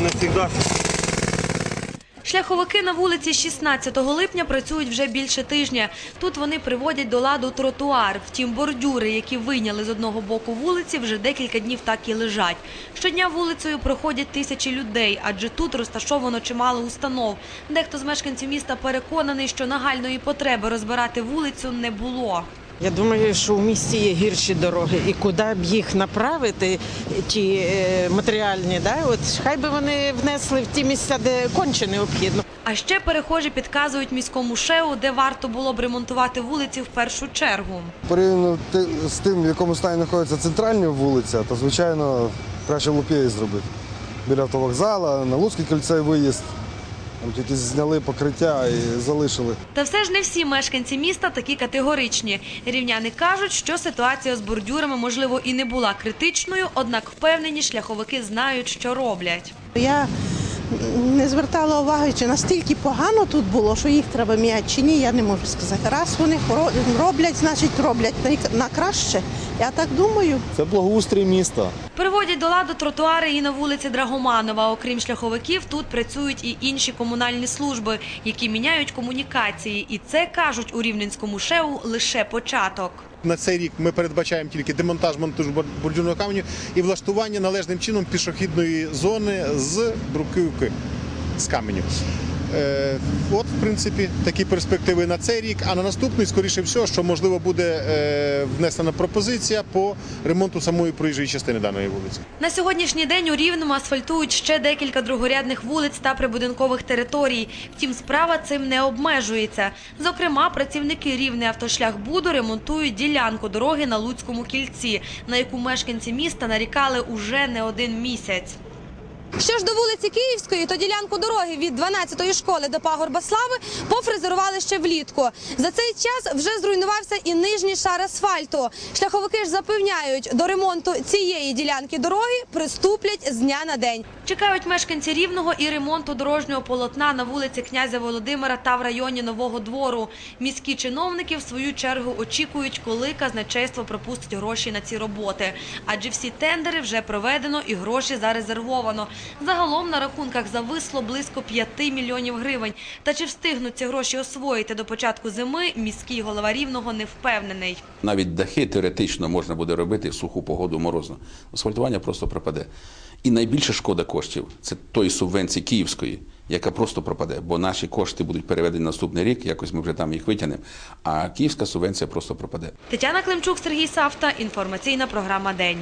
не завжди. Шляховики на вулиці 16 липня працюють вже більше тижня. Тут вони приводять до ладу тротуар. Втім, бордюри, які вийняли з одного боку вулиці, вже декілька днів так і лежать. Щодня вулицею проходять тисячі людей, адже тут розташовано чимало установ. Дехто з мешканців міста переконаний, що нагальної потреби розбирати вулицю не було. Я думаю, що в місті є гірші дороги, і куди б їх направити, ті е, матеріальні, да? от хай би вони внесли в ті місця, де конче необхідно. А ще перехожі підказують міському шеу, де варто було б ремонтувати вулиці в першу чергу. Порівняно ти- з тим, в якому стані знаходиться центральна вулиця, то звичайно краще лупєї зробити. Біля автовокзала, на Луцький кільцей виїзд. Там тільки зняли покриття і залишили. Та все ж не всі мешканці міста такі категоричні. Рівняни кажуть, що ситуація з бордюрами, можливо, і не була критичною, однак впевнені, шляховики знають, що роблять. Я не звертала уваги, чи настільки погано тут було, що їх треба міняти чи ні, я не можу сказати. Раз вони роблять, значить роблять на- на краще. Я так думаю. Це благоустрій міста. Приводять до ладу тротуари і на вулиці Драгоманова. Окрім шляховиків, тут працюють і інші комунальні служби, які міняють комунікації. І це кажуть у рівненському шеу лише початок. На цей рік ми передбачаємо тільки демонтаж монтажу бор- бордюрного каменю і влаштування належним чином пішохідної зони з бруківки з каменю. Е, от, в принципі, такі перспективи на цей рік. А на наступний, скоріше всього, що можливо буде е, внесена пропозиція по ремонту самої проїжджої частини даної вулиці. На сьогоднішній день у Рівному асфальтують ще декілька другорядних вулиць та прибудинкових територій. Втім, справа цим не обмежується. Зокрема, працівники Рівне автошлях Буду ремонтують ділянку дороги на Луцькому кільці, на яку мешканці міста нарікали уже не один місяць. Що ж до вулиці Київської, то ділянку дороги від 12-ї школи до пагорба Слави пофрезерували ще влітку. За цей час вже зруйнувався і нижній шар асфальту. Шляховики ж запевняють, до ремонту цієї ділянки дороги приступлять з дня на день. Чекають мешканці Рівного і ремонту дорожнього полотна на вулиці князя Володимира та в районі Нового двору. Міські чиновники в свою чергу очікують, коли казначейство пропустить гроші на ці роботи. Адже всі тендери вже проведено і гроші зарезервовано. Загалом на рахунках зависло близько 5 мільйонів гривень. Та чи встигнуть ці гроші освоїти до початку зими, міський голова Рівного не впевнений. Навіть дахи теоретично можна буде робити в суху погоду морозно. Асфальтування просто пропаде. І найбільша шкода коштів це тої субвенції київської, яка просто пропаде, бо наші кошти будуть переведені на наступний рік, якось ми вже там їх витягнемо, а київська субвенція просто пропаде. Тетяна Климчук, Сергій Савта. Інформаційна програма День.